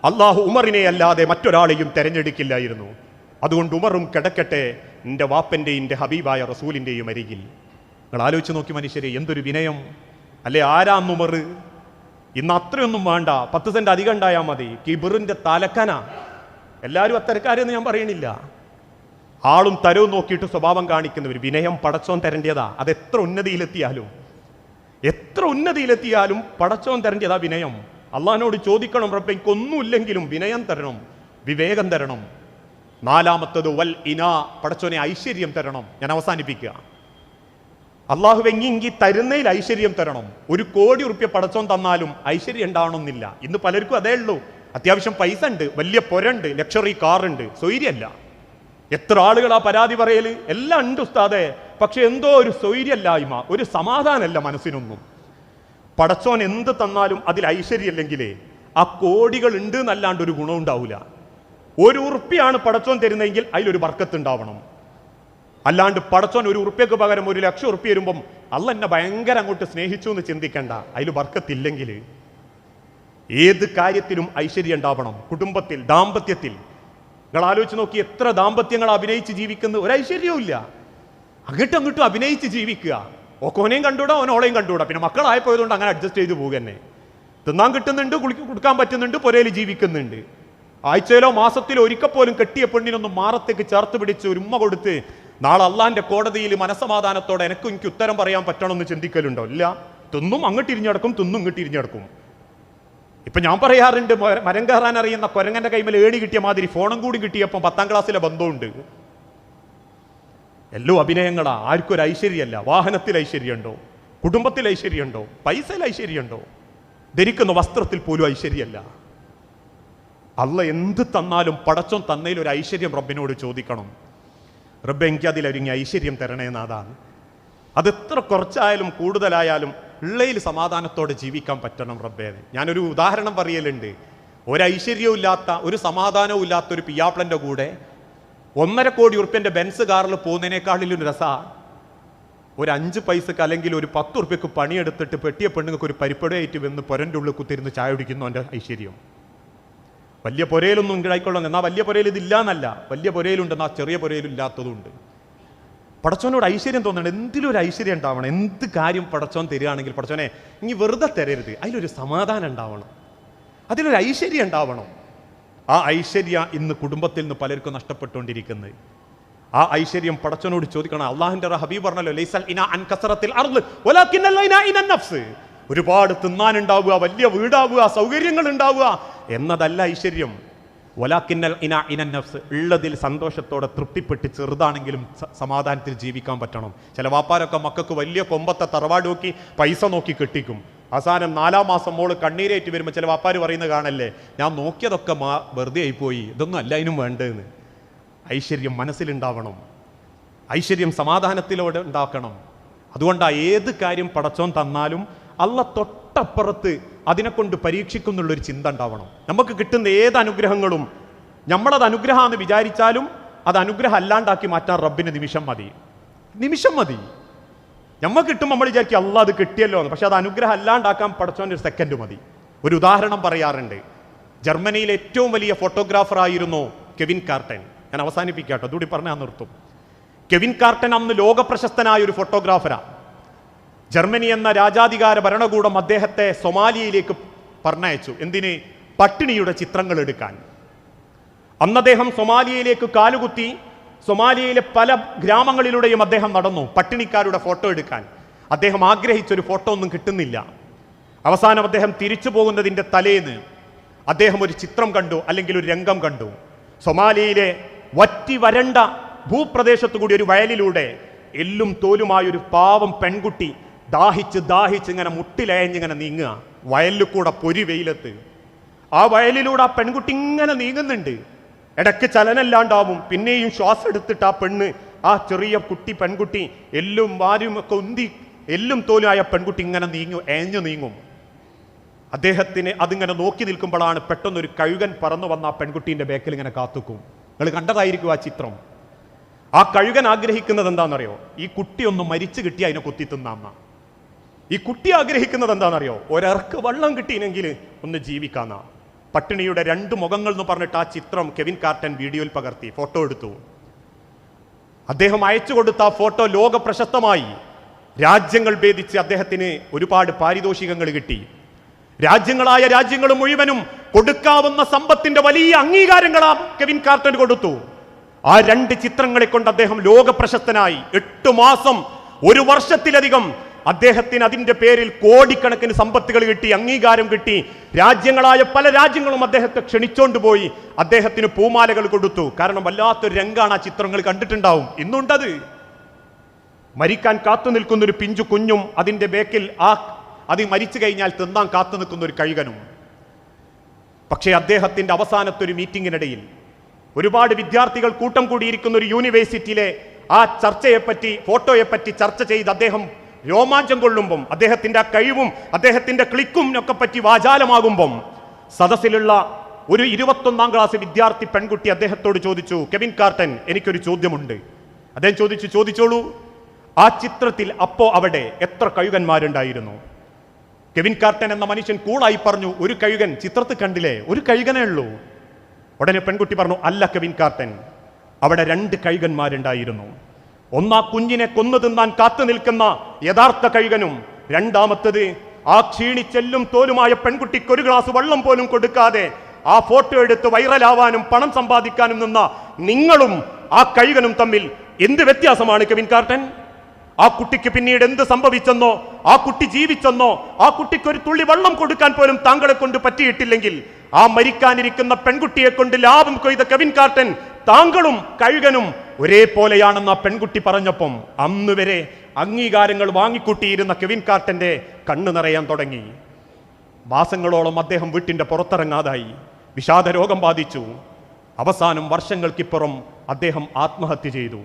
അള്ളാഹു ഉമറിനെ അല്ലാതെ മറ്റൊരാളെയും തെരഞ്ഞെടുക്കില്ലായിരുന്നു. അതുകൊണ്ട് ഉമറും കിടക്കട്ടെ എന്റെ വാപ്പന്റെ എന്റെ ഹബീബായ റസൂലിന്റെയും അരികിൽ. നിങ്ങൾ ആലോചിച്ച് നോക്കി മനുഷ്യരെ എന്തൊരു വിനയം. അല്ലെ ആരാ ഉമർ? ഇന്ന് അത്രയൊന്നും വേണ്ട പത്ത് സെന്റ് അധികം ഉണ്ടായാൽ മതി. കിബിറിന്റെ തലക്കന. എല്ലാവരും അത്തരക്കാരെന്ന് ഞാൻ പറയണില്ല. ആളും തരവും നോക്കിയിട്ട് സ്വഭാവം കാണിക്കുന്നവർ വിനയം പടച്ചോൻ തരേണ്ടതാ. അത് എത്ര ഉന്നതിയിലെത്തിയാലും. എത്ര ഉന്നതിയിലെത്തിയാലും പടച്ചോൻ തരേണ്ടതാ വിനയം. അള്ളഹാനോട് ചോദിക്കണം റബ്ബെ എനിക്കൊന്നുമില്ലെങ്കിലും വിനയം തരണം വിവേകം തരണം. നാലാമത്തത് വൽ ഇന പടച്ചോനെ ഐശ്വര്യം തരണം. ഞാൻ അവസാനിപ്പിക്കുക. അള്ളാഹു വെങ്ങിങ്കി തരുന്നതിൽ ഐശ്വര്യം തരണം. ഒരു കോടി ഉറുപ്യ പടച്ചോൻ തന്നാലും ഐശ്വര്യം ഉണ്ടാവണമെന്നില്ല. ഇന്ന് പലർക്കും അതേ ഉള്ളൂ. അത്യാവശ്യം പൈസ ഉണ്ട് വലിയ പൊരണ്ട് ലക്ഷറി കാറുണ്ട് സ്വൈര്യല്ല എത്ര ആളുകൾ ആ പരാതി പറയൽ? എല്ലാം ഉണ്ട് ഉസ്താദേ. പക്ഷെ എന്തോ ഒരു സ്വൈര്യല്ലായ്മ ഒരു സമാധാനമല്ല മനസ്സിനൊന്നും. പടച്ചോൻ എന്ത് തന്നാലും അതിൽ ഐശ്വര്യമില്ലെങ്കിലേ ആ കോടികൾ ഉണ്ട് എന്നല്ലാണ്ട് ഒരു ഗുണം ഉണ്ടാവില്ല ഒരു ഉറുപ്പിയാണ് പടച്ചോൻ തരുന്നതെങ്കിൽ അതിലൊരു ബർക്കത്ത് ഉണ്ടാവണം അല്ലാണ്ട് പടച്ചോൻ ഒരു ഉറുപ്പ്യക്ക് പകരം ഒരു ലക്ഷം ഉറുപ്പ്യ വരുമ്പം അല്ല എന്നെ ഭയങ്കര അങ്ങോട്ട് സ്നേഹിച്ചു എന്ന് ചിന്തിക്കണ്ട. അതിൽ ബർക്കത്തില്ലെങ്കിൽ ഏത് കാര്യത്തിലും ഐശ്വര്യം ഉണ്ടാവണം. കുടുംബത്തിൽ ദാമ്പത്യത്തിൽ. നിങ്ങൾ ആലോചിച്ച് നോക്കി എത്ര ദാമ്പത്യങ്ങൾ അഭിനയിച്ച് ജീവിക്കുന്ന ഒരു ഐശ്വര്യവും ഇല്ല അങ്ങോട്ടും അങ്ങോട്ടും അഭിനയിച്ച് ജീവിക്കുക. ഓക്കോനെയും കണ്ടുകൂടാ ഓൻ ഓളെയും കണ്ടുകൂടാ. പിന്നെ മക്കളായപ്പോയതുകൊണ്ട് അങ്ങനെ അഡ്ജസ്റ്റ് ചെയ്ത് പോകുക തന്നെ തിന്നാൻ കിട്ടുന്നുണ്ട് കുളിക്ക് കൊടുക്കാൻ പറ്റുന്നുണ്ട് പുരയിൽ ജീവിക്കുന്നുണ്ട്. ആഴ്ചയിലോ മാസത്തിലോ ഒരിക്കൽ പോലും കെട്ടിയ പെണ്ണിനൊന്നും മാറത്തേക്ക് ചേർത്ത് പിടിച്ച് ഒരു ഉമ്മ കൊടുത്ത് നാളെ അള്ളാന്റെ കോടതിയിൽ മനസമാധാനത്തോടെ എനിക്കും എനിക്ക് ഉത്തരം പറയാൻ പറ്റണമെന്ന് ചിന്തിക്കലുണ്ടോ? ഇല്ല. തിന്നും അങ്ങോട്ട് ഇരിഞ്ഞടക്കും തിന്നും ഇങ്ങോട്ട് ഇരിഞ്ഞടക്കും ഇപ്പൊ ഞാൻ പറയാറുണ്ട് മര- കയറാൻ അറിയുന്ന കൊരങ്ങന്റെ കൈമേൽ ഏണി കിട്ടിയ മാതിരി ഫോണും കൂടി കിട്ടിയപ്പോൾ പത്താം ക്ലാസ്സിലെ ബന്ധമുണ്ട്. എല്ലോ അഭിനയങ്ങളാ ആർക്കും ഒരു ഐശ്വര്യമല്ല വാഹനത്തിൽ ഐശ്വര്യമുണ്ടോ? കുടുംബത്തിൽ ഐശ്വര്യമുണ്ടോ? പൈസയിൽ ഐശ്വര്യമുണ്ടോ? ധരിക്കുന്ന വസ്ത്രത്തിൽ പോലും ഐശ്വര്യമല്ല അല്ല എന്ത് തന്നാലും പടച്ചോൻ തന്നതിൽ ഒരു ഐശ്വര്യം റബ്ബിനോട് ചോദിക്കണം. റബ്ബ് എനിക്ക് അതിലൊരുങ്ങി ഐശ്വര്യം തരണേന്നതാണ് അത് എത്ര കുറച്ചായാലും കൂടുതലായാലും ഉള്ളയിൽ സമാധാനത്തോടെ ജീവിക്കാൻ പറ്റണം റബ്ബേ. ഞാനൊരു ഉദാഹരണം പറയലുണ്ട്. ഒരു ഐശ്വര്യവും ഇല്ലാത്ത ഒരു സമാധാനവും ഇല്ലാത്ത ഒരു പിയാപ്ലന്റെ കൂടെ ഒന്നര കോടി ഉറുപ്പ്യന്റെ ബെൻസ് കാറിൽ പോകുന്നതിനേക്കാളിലും രസ. ഒരു അഞ്ച് പൈസക്ക് അല്ലെങ്കിൽ ഒരു പത്ത് ഉറുപ്പ്യക്ക് പണിയെടുത്തിട്ട് പെട്ടിയ പെണ്ണുങ്ങൾക്ക് ഒരു പരിപ്പടയായിട്ട് വന്ന് പൊരന്റെ ഉള്ളിൽ കുത്തിരുന്ന് ചായ കുടിക്കുന്നു എന്റെ ഐശ്വര്യം. വലിയ പുരയിലൊന്നും ഉണ്ടായിക്കൊള്ളണം എന്നാൽ വലിയ പുരയിൽ ഇതില്ല എന്നല്ല വലിയ പുരയിലുണ്ടെന്നാൽ ചെറിയ പുരയിലും ഇല്ലാത്തതുണ്ട്. പടച്ചോനോട് ഐശ്വര്യം തോന്നണം. എന്തിലും ഒരു ഐശ്വര്യം ഉണ്ടാവണം. എന്ത് കാര്യം പടച്ചോൻ തരികയാണെങ്കിൽ പടച്ചോനെ ഇനി വെറുതെ തരരുത്. അതിലൊരു സമാധാനം ഉണ്ടാവണം. അതിലൊരു ഐശ്വര്യം ഉണ്ടാവണം. ആ ഐശ്വര്യ ഇന്ന് കുടുംബത്തിൽ നിന്ന് പലർക്കും നഷ്ടപ്പെട്ടുകൊണ്ടിരിക്കുന്നത്. ആ ഐശ്വര്യം പടച്ചോനോട് ചോദിക്കണം. അള്ളാഹിന്റെ ഹബീബ് പറഞ്ഞല്ലോ ലൈസൽ ഇന അൻ കസറത്തിൽ നഫ്സ്. ഒരുപാട് തിന്നാനുണ്ടാവുക വലിയ വീടാവുക സൗകര്യങ്ങൾ ഉണ്ടാവുക എന്നതല്ല ഐശ്വര്യം. വലാക്കിന്നൽ ഇന ഇന നഫ്സ്. ഉള്ളതിൽ സന്തോഷത്തോടെ തൃപ്തിപ്പെട്ട് ചെറുതാണെങ്കിലും സമാധാനത്തിൽ ജീവിക്കാൻ പറ്റണം. ചില വാപ്പാരൊക്കെ മക്കൾക്ക് വലിയ കൊമ്പത്തെ തറവാട് നോക്കി പൈസ നോക്കി കെട്ടിക്കും. അവസാനം നാലാം മാസം മോൾ കണ്ണീരേറ്റ് വരുമ്പോൾ ചില വാപ്പാർ പറയുന്നത് കാണല്ലേ ഞാൻ നോക്കിയതൊക്കെ മാ വെറുതെ ആയിപ്പോയി. ഇതൊന്നും അല്ല അതിനും വേണ്ടതെന്ന് ഐശ്വര്യം മനസ്സിലുണ്ടാവണം. ഐശ്വര്യം സമാധാനത്തിലൂടെ ഉണ്ടാക്കണം. അതുകൊണ്ടാണ് ഏത് കാര്യം പടച്ചോൻ തന്നാലും അല്ല തൊട്ടപ്പുറത്ത് അതിനെക്കൊണ്ട് പരീക്ഷിക്കുന്നുള്ളൊരു ചിന്ത ഉണ്ടാവണം. നമുക്ക് കിട്ടുന്ന ഏത് അനുഗ്രഹങ്ങളും നമ്മളത് അനുഗ്രഹമാണെന്ന് വിചാരിച്ചാലും അത് അനുഗ്രഹം അല്ലാണ്ടാക്കി മാറ്റാൻ റബ്ബിന് നിമിഷം മതി. നിമിഷം മതി. നമ്മൾ കിട്ടും നമ്മൾ വിചാരിക്കും അല്ല അത് കിട്ടിയല്ലോ എന്ന്. പക്ഷെ അത് അനുഗ്രഹം അല്ലാണ്ടാക്കാൻ പഠിച്ചവന്റെ ഒരു സെക്കൻഡ് മതി. ഒരു ഉദാഹരണം പറയാറുണ്ട്. ജർമ്മനിയിലെ ഏറ്റവും വലിയ ഫോട്ടോഗ്രാഫർ ആയിരുന്നു കെവിൻ കാർട്ടൻ. ഞാൻ അവസാനിപ്പിക്കാട്ടോ അതുകൂടി പറഞ്ഞാൽ നിർത്തും. കെവിൻ കാർട്ടൻ അന്ന് ലോക പ്രശസ്തനായ ഒരു ഫോട്ടോഗ്രാഫറാണ് ജർമ്മനി എന്ന രാജാധികാര ഭരണകൂടം അദ്ദേഹത്തെ സൊമാലിയയിലേക്ക് പറഞ്ഞയച്ചു. എന്തിന്? പട്ടിണിയുടെ ചിത്രങ്ങൾ എടുക്കാൻ. അന്ന് അദ്ദേഹം സൊമാലിയയിലേക്ക് കാലുകുത്തി സൊമാലിയയിലെ പല ഗ്രാമങ്ങളിലൂടെയും അദ്ദേഹം നടന്നു പട്ടിണിക്കാരുടെ ഫോട്ടോ എടുക്കാൻ. അദ്ദേഹം ആഗ്രഹിച്ചൊരു ഫോട്ടോ ഒന്നും കിട്ടുന്നില്ല. അവസാനം അദ്ദേഹം തിരിച്ചു പോകുന്നതിന്റെ തലേന്ന് അദ്ദേഹം ഒരു ചിത്രം കണ്ടു അല്ലെങ്കിൽ ഒരു രംഗം കണ്ടു. സൊമാലിയയിലെ വറ്റി വരണ്ട ഭൂപ്രദേശത്തു കൂടി ഒരു വയലിലൂടെ എല്ലും തോലുമായൊരു പാവം പെൺകുട്ടി ദാഹിച്ച് ദാഹിച്ച് ഇങ്ങനെ മുട്ടിലയഞ്ഞിങ്ങനെ നീങ്ങുക. വയലിൽ കൂടെ പൊരി വെയിലത്ത്. ആ വയലിലൂടെ ആ പെൺകുട്ടി ഇങ്ങനെ നീങ്ങുന്നുണ്ട്. ഇടയ്ക്ക് ചലനല്ലാണ്ടാവും. പിന്നെയും ശ്വാസം എടുത്തിട്ട് ആ പെണ്ണ് ആ ചെറിയ കുട്ടി പെൺകുട്ടി എല്ലും വാരും ഒക്കെ ഉന്തി എല്ലും തോലുമായ പെൺകുട്ടി ഇങ്ങനെ നീങ്ങും ഏഞ്ഞു നീങ്ങും. അദ്ദേഹത്തിന് അതിങ്ങനെ നോക്കി നിൽക്കുമ്പോഴാണ് പെട്ടെന്നൊരു കഴുകൻ പറന്നു വന്ന ആ പെൺകുട്ടീന്റെ ബേക്കിൽ ഇങ്ങനെ കാത്തുക്കും. നിങ്ങൾ കണ്ടതായിരിക്കും ആ ചിത്രം. ആ കഴുകൻ ആഗ്രഹിക്കുന്നത് എന്താണെന്നറിയോ? ഈ കുട്ടി ഒന്ന് മരിച്ചു കിട്ടി അതിനെ കുത്തി തിന്നാന്ന ഈ കുട്ടി ആഗ്രഹിക്കുന്നത് എന്താണെന്നറിയോ? ഒരർക്ക് വള്ളം കിട്ടിയില്ലെങ്കിൽ ഒന്ന് ജീവിക്കാന്ന. പട്ടിണിയുടെ രണ്ട് മുഖങ്ങൾ എന്ന് പറഞ്ഞിട്ട് ആ ചിത്രം കെവിൻ കാർട്ടൻ വീഡിയോയിൽ പകർത്തി ഫോട്ടോ എടുത്തു. അദ്ദേഹം അയച്ചു കൊടുത്ത ആ ഫോട്ടോ ലോക പ്രശസ്തമായി. രാജ്യങ്ങൾ ഭേദിച്ച് അദ്ദേഹത്തിന് ഒരുപാട് പാരിതോഷികങ്ങൾ കിട്ടി. രാജ്യങ്ങളായ രാജ്യങ്ങൾ മുഴുവനും കൊടുക്കാവുന്ന സമ്പത്തിന്റെ വലിയ അംഗീകാരങ്ങളാ കെവിൻ കാർട്ടൻ കൊടുത്തു. ആ രണ്ട് ചിത്രങ്ങളെ കൊണ്ട് അദ്ദേഹം ലോക പ്രശസ്തനായി. എട്ട് മാസം ഒരു വർഷത്തിലധികം അദ്ദേഹത്തിന് അതിന്റെ പേരിൽ കോടിക്കണക്കിന് സമ്പത്തുകൾ കിട്ടി അംഗീകാരം കിട്ടി. രാജ്യങ്ങളായ പല രാജ്യങ്ങളും അദ്ദേഹത്തെ ക്ഷണിച്ചോണ്ട് പോയി. അദ്ദേഹത്തിന് പൂമാലകൾ കൊടുത്തു. കാരണം വല്ലാത്തൊരു രംഗാണ് ആ ചിത്രങ്ങൾ കണ്ടിട്ടുണ്ടാവും. ഇന്നുണ്ടത്. മരിക്കാൻ കാത്തു നിൽക്കുന്ന ഒരു പിഞ്ചു കുഞ്ഞും അതിന്റെ ബേക്കിൽ ആ അത് മരിച്ചു കഴിഞ്ഞാൽ തിന്നാൻ കാത്തു നിൽക്കുന്ന ഒരു കഴുകനും. പക്ഷേ അദ്ദേഹത്തിന്റെ അവസാനത്തെ ഒരു മീറ്റിങ്ങിനിടയിൽ ഒരുപാട് വിദ്യാർത്ഥികൾ കൂട്ടം കൂടിയിരിക്കുന്ന ഒരു യൂണിവേഴ്സിറ്റിയിലെ ആ ചർച്ചയെപ്പറ്റി ഫോട്ടോയെപ്പറ്റി ചർച്ച ചെയ്ത് അദ്ദേഹം രോമാഞ്ചം കൊള്ളുമ്പം അദ്ദേഹത്തിന്റെ ആ കഴിവും അദ്ദേഹത്തിന്റെ ക്ലിക്കും ഒക്കെ പറ്റി വാചാലമാകുമ്പം സദസ്സിലുള്ള ഒരു ഇരുപത്തൊന്നാം ക്ലാസ് വിദ്യാർത്ഥി പെൺകുട്ടി അദ്ദേഹത്തോട് ചോദിച്ചു കെവിൻ കാർട്ടൻ എനിക്കൊരു ചോദ്യമുണ്ട്. അദ്ദേഹം ചോദിച്ചു ചോദിച്ചോളൂ. ആ ചിത്രത്തിൽ അപ്പോ അവിടെ എത്ര കഴുകന്മാരുണ്ടായിരുന്നു? കെവിൻ കാർട്ടൻ എന്ന മനുഷ്യൻ കൂളായി പറഞ്ഞു ഒരു കഴുകൻ ചിത്രത്തിൽ കണ്ടില്ലേ? ഒരു കഴുകനേ ഉള്ളൂ. ഉടനെ പെൺകുട്ടി പറഞ്ഞു അല്ല കെവിൻ കാർട്ടൻ അവിടെ രണ്ട് കഴുകന്മാരുണ്ടായിരുന്നു. ഒന്നാ കുഞ്ഞിനെ കൊന്നു തിന്നാൻ കാത്തു നിൽക്കുന്ന യഥാർത്ഥ കഴുകനും രണ്ടാമത്തത് ആ ക്ഷീണിച്ചെല്ലും തോലുമായ പെൺകുട്ടിക്ക് ഒരു ഗ്ലാസ് വെള്ളം പോലും കൊടുക്കാതെ ആ ഫോട്ടോ എടുത്ത് വൈറലാവാനും പണം സമ്പാദിക്കാനും നിന്ന നിങ്ങളും ആ കഴുകനും തമ്മിൽ എന്ത് വ്യത്യാസമാണ് കെവിൻ കാർട്ടൻ? ആ കുട്ടിക്ക് പിന്നീട് എന്ത് സംഭവിച്ചെന്നോ ആ കുട്ടി ജീവിച്ചെന്നോ ആ കുട്ടിക്ക് ഒരു തുള്ളി വെള്ളം കൊടുക്കാൻ പോലും താങ്കളെ കൊണ്ട് പറ്റിയിട്ടില്ലെങ്കിൽ ആ മരിക്കാനിരിക്കുന്ന പെൺകുട്ടിയെ കൊണ്ട് ലാഭം കൊയ്ത കെവിൻ കാർട്ടൻ താങ്കളും കഴുകനും ഒരേപോലെയാണെന്ന് ആ പെൺകുട്ടി പറഞ്ഞപ്പം അന്ന് വരെ അംഗീകാരങ്ങൾ വാങ്ങിക്കൂട്ടിയിരുന്ന കെവിൻ കാർട്ടന്റെ കണ്ണു നിറയാൻ തുടങ്ങി. മാസങ്ങളോളം അദ്ദേഹം വീട്ടിന്റെ പുറത്തിറങ്ങാതായി വിഷാദ രോഗം ബാധിച്ചു. അവസാനം വർഷങ്ങൾക്കിപ്പുറം അദ്ദേഹം ആത്മഹത്യ ചെയ്തു.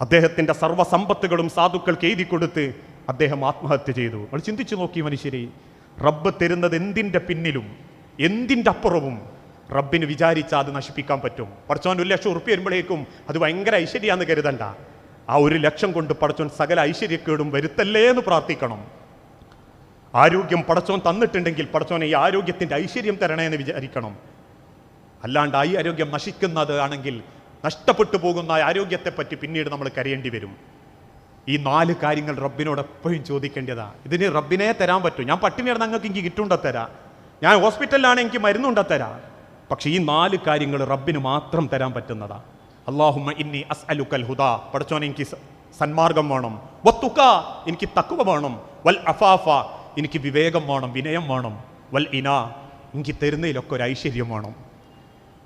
അദ്ദേഹത്തിന്റെ സർവസമ്പത്തുകളും സാധുക്കൾക്ക് എഴുതി കൊടുത്ത് അദ്ദേഹം ആത്മഹത്യ ചെയ്തു. നമ്മൾ ചിന്തിച്ചു നോക്കി മനുഷ്യരെ റബ്ബ് തരുന്നത് എന്തിന്റെ പിന്നിലും എന്തിന്റെ അപ്പുറവും റബ്ബിന് വിചാരിച്ചാൽ അത് നശിപ്പിക്കാൻ പറ്റും. പടച്ചോൻ ഒരു ലക്ഷം ഉറുപ്പ് വരുമ്പോഴേക്കും അത് ഭയങ്കര ഐശ്വര്യാന്ന് കരുതണ്ട. ആ ഒരു ലക്ഷം കൊണ്ട് പടച്ചോൻ സകല ഐശ്വര്യക്കേടും വരുത്തല്ലേ എന്ന് പ്രാർത്ഥിക്കണം. ആരോഗ്യം പടച്ചോൻ തന്നിട്ടുണ്ടെങ്കിൽ പടച്ചോനെ ഈ ആരോഗ്യത്തിന്റെ ഐശ്വര്യം തരണേ എന്ന് വിചാരിക്കണം. അല്ലാണ്ട് ഈ ആരോഗ്യം നശിക്കുന്നത് ആണെങ്കിൽ നഷ്ടപ്പെട്ടു പോകുന്ന ആരോഗ്യത്തെപ്പറ്റി ആരോഗ്യത്തെ പറ്റി പിന്നീട് നമ്മൾ കരയേണ്ടി വരും. ഈ നാല് കാര്യങ്ങൾ റബ്ബിനോട് എപ്പോഴും ചോദിക്കേണ്ടതാ. ഇതിന് റബ്ബിനെ തരാൻ പറ്റും. ഞാൻ പട്ടിണി കിടന്ന് നിങ്ങൾക്ക് എനിക്ക് കിട്ടുണ്ട ഞാൻ ഹോസ്പിറ്റലിലാണ് എനിക്ക് മരുന്നുണ്ട തരാം? പക്ഷെ ഈ നാല് കാര്യങ്ങൾ റബ്ബിന് മാത്രം തരാൻ പറ്റുന്നതാ. അള്ളാഹുമ്മ ഇന്നി അസ് അലുക്കൽ ഹുദ. പടച്ചോനെ എനിക്ക് സന്മാർഗം വേണം. വത്തുക എനിക്ക് തക്കുവ വേണം. വൽ അഫാഫ എനിക്ക് വിവേകം വേണം വിനയം വേണം. വൽ ഇന എനിക്ക് തരുന്നതിലൊക്കെ ഒരു ഐശ്വര്യം വേണം.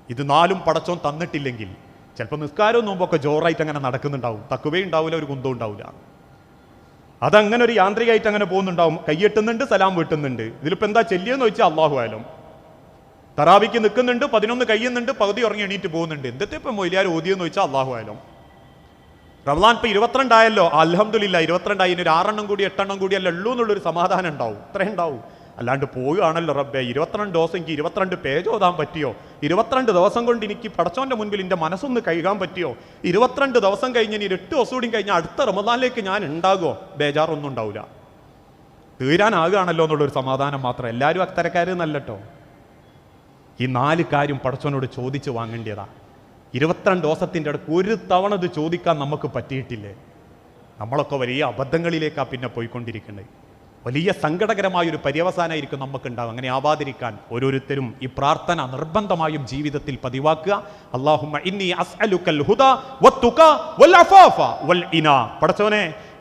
ഇത് നാലും പടച്ചോൻ തന്നിട്ടില്ലെങ്കിൽ ചിലപ്പോൾ നിസ്കാരവും നോമ്പൊക്കെ ജോറായിട്ട് അങ്ങനെ നടക്കുന്നുണ്ടാവും. തക്കുവേ ഉണ്ടാവില്ല ഒരു കുന്തവും ഉണ്ടാവില്ല. അതങ്ങനെ ഒരു യാന്ത്രികമായിട്ട് അങ്ങനെ പോകുന്നുണ്ടാവും. കൈയെട്ടുന്നുണ്ട് സലാം വീട്ടുന്നുണ്ട്. ഇതിലിപ്പോൾ എന്താ ചെല്ലിയെന്ന് വെച്ചാൽ അള്ളാഹു ആയാലും തറാവിക്ക് നിൽക്കുന്നുണ്ട് പതിനൊന്ന് കഴിയുന്നുണ്ട് പകുതി ഉറങ്ങി എണീറ്റ് പോകുന്നുണ്ട്. എന്തൊക്കെ ഇപ്പം മൊയിലാർ ഓതിയെന്ന് വെച്ചാൽ അള്ളാഹു ആയാലും റമദാൻ ഇപ്പം ഇരുപത്തിരണ്ടായല്ലോ. അലഹമില്ല ഇരുപത്തിരണ്ടായി. ഇനി ഒരു ആറെണ്ണം കൂടി എട്ടെണ്ണം കൂടി അല്ല ഉള്ളൂ എന്നുള്ളൊരു സമാധാനം ഉണ്ടാവും. ഇത്രയും ഉണ്ടാവും. അല്ലാണ്ട് പോവുകയാണല്ലോ റബ്ബെ. ഇരുപത്തിരണ്ട് ദിവസം എനിക്ക് ഇരുപത്തിരണ്ട് പേജ് ഓതാൻ പറ്റിയോ? ഇരുപത്തിരണ്ട് ദിവസം കൊണ്ട് എനിക്ക് പടച്ചോന്റെ മുൻപിൽ എന്റെ മനസ്സൊന്ന് കഴുകാൻ പറ്റിയോ? ഇരുപത്തിരണ്ട് ദിവസം കഴിഞ്ഞ് ഇനി എട്ട് ദിവസം കൂടി കഴിഞ്ഞാൽ അടുത്ത റമദാനിലേക്ക് ഞാൻ ഉണ്ടാകുമോ? ബേജാറൊന്നും ഉണ്ടാവില്ല. തീരാനാകുകയാണല്ലോ എന്നുള്ളൊരു സമാധാനം മാത്രം. എല്ലാവരും അത്തരക്കാർ നല്ലട്ടോ ഈ നാല് കാര്യം പടച്ചോനോട് ചോദിച്ച് വാങ്ങേണ്ടതാ ഇരുപത്തിരണ്ട് ദിവസത്തിന്റെ അടുത്ത് ഒരു തവണ ഇത് ചോദിക്കാൻ നമുക്ക് പറ്റിയിട്ടില്ലേ? നമ്മളൊക്കെ വലിയ അബദ്ധങ്ങളിലേക്കാണ് പിന്നെ പോയിക്കൊണ്ടിരിക്കുന്നത് വലിയ സങ്കടകരമായ ഒരു പര്യവസാനമായിരിക്കും നമുക്കുണ്ടാവും അങ്ങനെ ആവാതിരിക്കാൻ ഓരോരുത്തരും ഈ പ്രാർത്ഥന നിർബന്ധമായും ജീവിതത്തിൽ പതിവാക്കുക. അള്ളാഹുമ ഇന്നി അസ്അലുക്കൽ വത്തുക വൽ അഫാഫ വൽ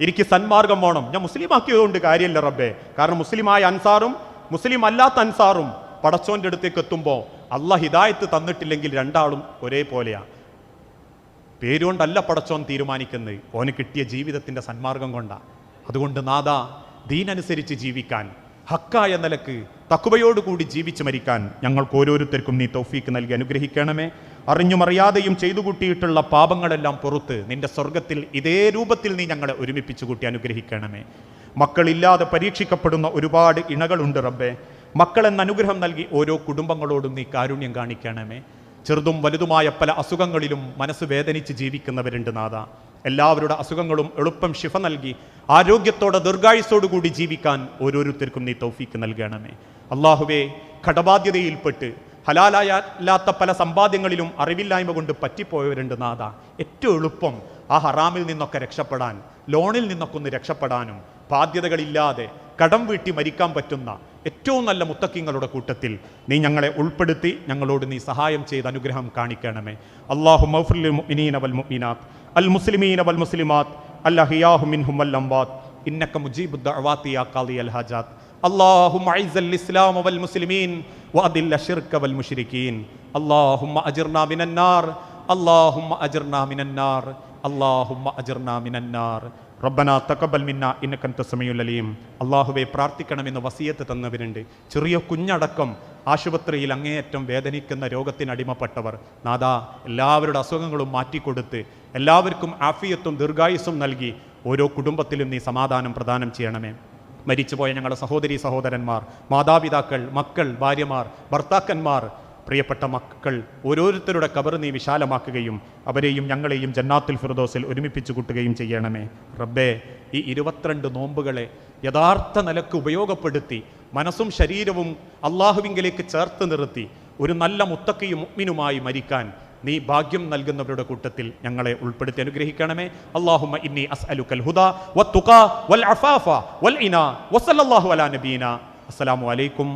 എനിക്ക് സന്മാർഗം വേണം. ഞാൻ മുസ്ലിം ആക്കിയതുകൊണ്ട് കാര്യമില്ല റബ്ബേ. കാരണം മുസ്ലിമായ അൻസാറും മുസ്ലിം അല്ലാത്ത അൻസാറും പടച്ചോന്റെ അടുത്തേക്ക് എത്തുമ്പോൾ അള്ളാഹ് ഹിദായത്ത് തന്നിട്ടില്ലെങ്കിൽ രണ്ടാളും ഒരേപോലെയാണ് പേരുകൊണ്ടല്ല പടച്ചോൻ തീരുമാനിക്കുന്നത്. ഓന് കിട്ടിയ ജീവിതത്തിന്റെ സന്മാർഗം കൊണ്ടാ. അതുകൊണ്ട് നാദ ദീനനുസരിച്ച് ജീവിക്കാൻ ഹക്കായ നിലയ്ക്ക് തക്കുവയോടുകൂടി ജീവിച്ച് മരിക്കാൻ ഞങ്ങൾക്ക് ഓരോരുത്തർക്കും നീ തൗഫീക്ക് നൽകി അനുഗ്രഹിക്കണമേ. അറിഞ്ഞും അറിയാതെയും ചെയ്തു കൂട്ടിയിട്ടുള്ള പാപങ്ങളെല്ലാം പുറത്ത് നിന്റെ സ്വർഗത്തിൽ ഇതേ രൂപത്തിൽ നീ ഞങ്ങളെ ഒരുമിപ്പിച്ചു കൂട്ടി അനുഗ്രഹിക്കണമേ. മക്കളില്ലാതെ പരീക്ഷിക്കപ്പെടുന്ന ഒരുപാട് ഇണകളുണ്ട് റബ്ബേ. മക്കളെന്ന അനുഗ്രഹം നൽകി ഓരോ കുടുംബങ്ങളോടും നീ കാരുണ്യം കാണിക്കണമേ. ചെറുതും വലുതുമായ പല അസുഖങ്ങളിലും മനസ്സ് വേദനിച്ച് ജീവിക്കുന്നവരുണ്ട് നാഥ. എല്ലാവരുടെ അസുഖങ്ങളും എളുപ്പം ശിഫ നൽകി ആരോഗ്യത്തോടെ ദീർഘായുസോടുകൂടി ജീവിക്കാൻ ഓരോരുത്തർക്കും നീ തൗഫീക്ക് നൽകണമേ. അള്ളാഹുവേ കടബാധ്യതയിൽപ്പെട്ട് ഹലാലായല്ലാത്ത പല സമ്പാദ്യങ്ങളിലും അറിവില്ലായ്മ കൊണ്ട് പറ്റിപ്പോയവരുണ്ട് നാഥ. ഏറ്റവും എളുപ്പം ആ ഹറാമിൽ നിന്നൊക്കെ രക്ഷപ്പെടാൻ ലോണിൽ നിന്നൊക്കെ ഒന്ന് രക്ഷപ്പെടാനും ബാധ്യതകളില്ലാതെ കടം വീട്ടി മരിക്കാൻ പറ്റുന്ന ഏറ്റവും നല്ല മുത്തക്കിങ്ങളുടെ കൂട്ടത്തിൽ നീ ഞങ്ങളെ ഉൾപ്പെടുത്തി ഞങ്ങളോട് നീ സഹായം ചെയ്ത് അനുഗ്രഹം കാണിക്കണമേ. അള്ളാഹു മൗഫുൽ മുഅ്മിനീന വൽ മുഅ്മിനാത്ത്. അൽ മുസ്ലിമീന വൽ മുസ്ലിമാത്ത് അൽ അഹിയാഹു മിൻഹും വൽ അംവാത്ത് إنك مجيب الدعوات يا قاضي الحاجات اللهم أعز الإسلام والمسلمين وأذل الشرك والمشركين اللهم أجرنا من النار اللهم أجرنا من النار اللهم أجرنا من النار റബ്ബന തക്കബൽ മിന്ന ഇന്നക്കന്ത സമയുലലിയും അള്ളാഹുവെ പ്രാർത്ഥിക്കണമെന്ന് വസിയത്ത് തന്നവരുണ്ട് ചെറിയ കുഞ്ഞടക്കം ആശുപത്രിയിൽ അങ്ങേയറ്റം വേദനിക്കുന്ന രോഗത്തിനടിമപ്പെട്ടവർ നാദാ എല്ലാവരുടെ അസുഖങ്ങളും മാറ്റിക്കൊടുത്ത് എല്ലാവർക്കും ആഫിയത്തും ദീർഘായുസ്സും നൽകി ഓരോ കുടുംബത്തിലും നീ സമാധാനം പ്രദാനം ചെയ്യണമേ. മരിച്ചുപോയ ഞങ്ങളുടെ സഹോദരി സഹോദരന്മാർ മാതാപിതാക്കൾ മക്കൾ ഭാര്യമാർ ഭർത്താക്കന്മാർ പ്രിയപ്പെട്ട മക്കൾ ഓരോരുത്തരുടെ കബർ നീ വിശാലമാക്കുകയും അവരെയും ഞങ്ങളെയും ജന്നാത്തുൽ ഫിർദോസിൽ ഒരുമിപ്പിച്ച് കൂട്ടുകയും ചെയ്യണമേ. റബ്ബേ ഈ ഇരുപത്തിരണ്ട് നോമ്പുകളെ യഥാർത്ഥ നിലയ്ക്ക് ഉപയോഗപ്പെടുത്തി മനസ്സും ശരീരവും അള്ളാഹുവിങ്കിലേക്ക് ചേർത്ത് നിർത്തി ഒരു നല്ല മുത്തക്കയും മുഗ്മിനുമായി മരിക്കാൻ നീ ഭാഗ്യം നൽകുന്നവരുടെ കൂട്ടത്തിൽ ഞങ്ങളെ ഉൾപ്പെടുത്തി അനുഗ്രഹിക്കണമേ. അള്ളാഹുമ്മ ഇന്നി അസ്അലുക്കൽ അഫാഫ വൽ വസല്ലല്ലാഹു അലാ നബീന. അസ്സലാമു അലൈക്കും